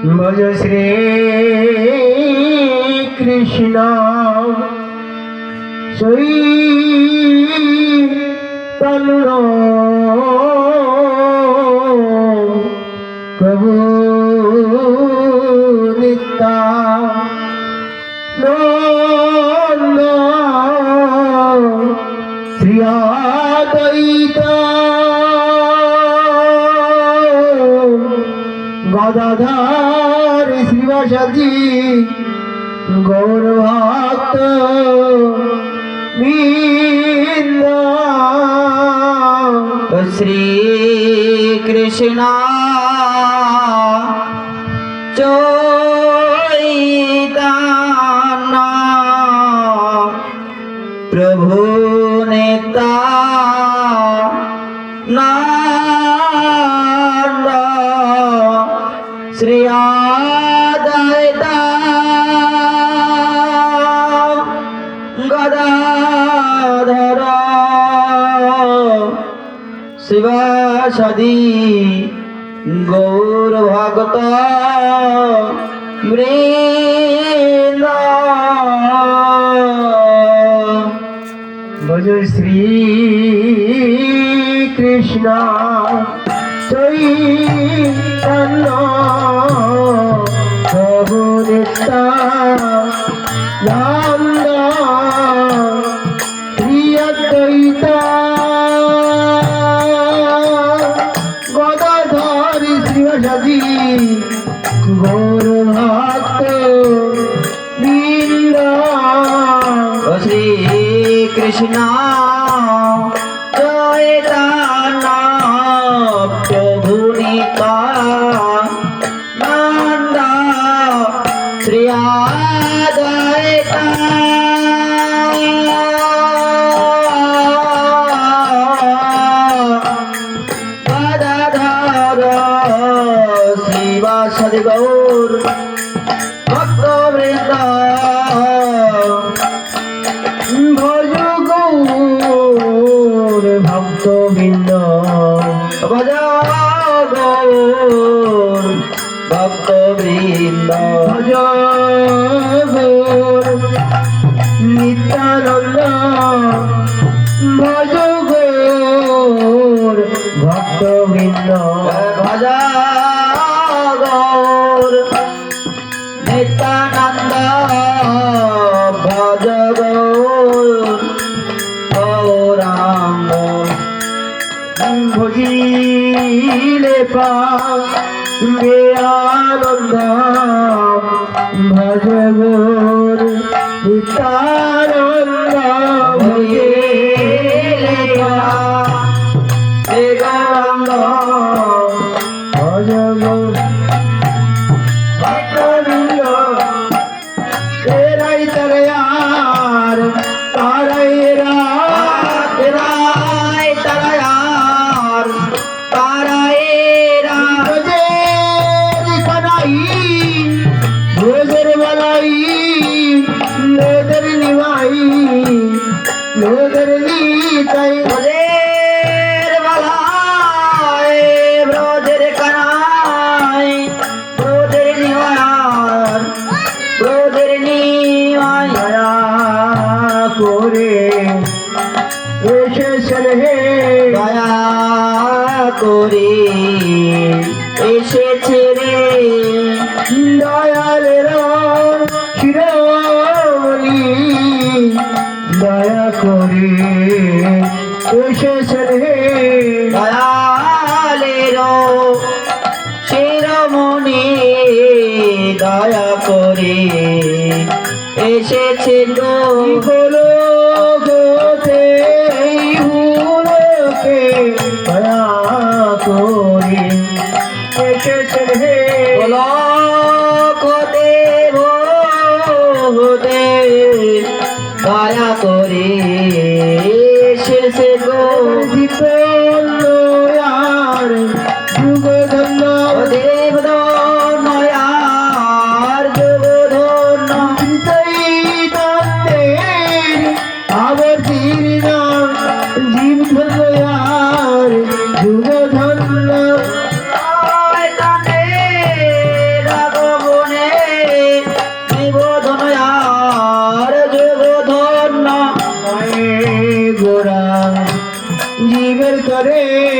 ভজ শ্রী কৃষ্ণ সই তন্ন প্রভু নন্দ শ্রিয়াদয়িতা গদাধার শ্রীবাসাদি গৌরভক্ত শ্রী কৃষ্ণ শিবাসাদি গৌর ভগত ভজ শ্রী কৃষ্ণ চৈতন্য প্রভু নিত্যানন্দ শ্রী আদয়তা গদাধর শ্রীবাসদি গৌর ভক্তবৃন্দ। ভক্তবৃন্দ নিত্যানন্দ ভজ গৌর ভক্ত বৃন্দ ভজ গৌর নিত্যানন্দ ভজ গৌর গৌরাঙ্গ ভজিলে পা আনন্দ ভজ গৌর নিত্যানন্দ ভজিলে পা করে এসেছে রে দয়াল শিরোমণি। দয়া করে এসেছেন হে দয়ালের শিরোমণি। দয়া করে এসেছে তো এসেছে গো। রে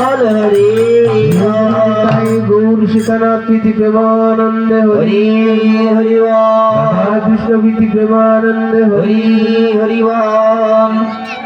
হরে হরি গৌর সীতানাথ প্রীতি প্রেমানন্দে হরি। হরি কৃষ্ণ প্রীতি প্রেমানন্দে হরি। হরি হরি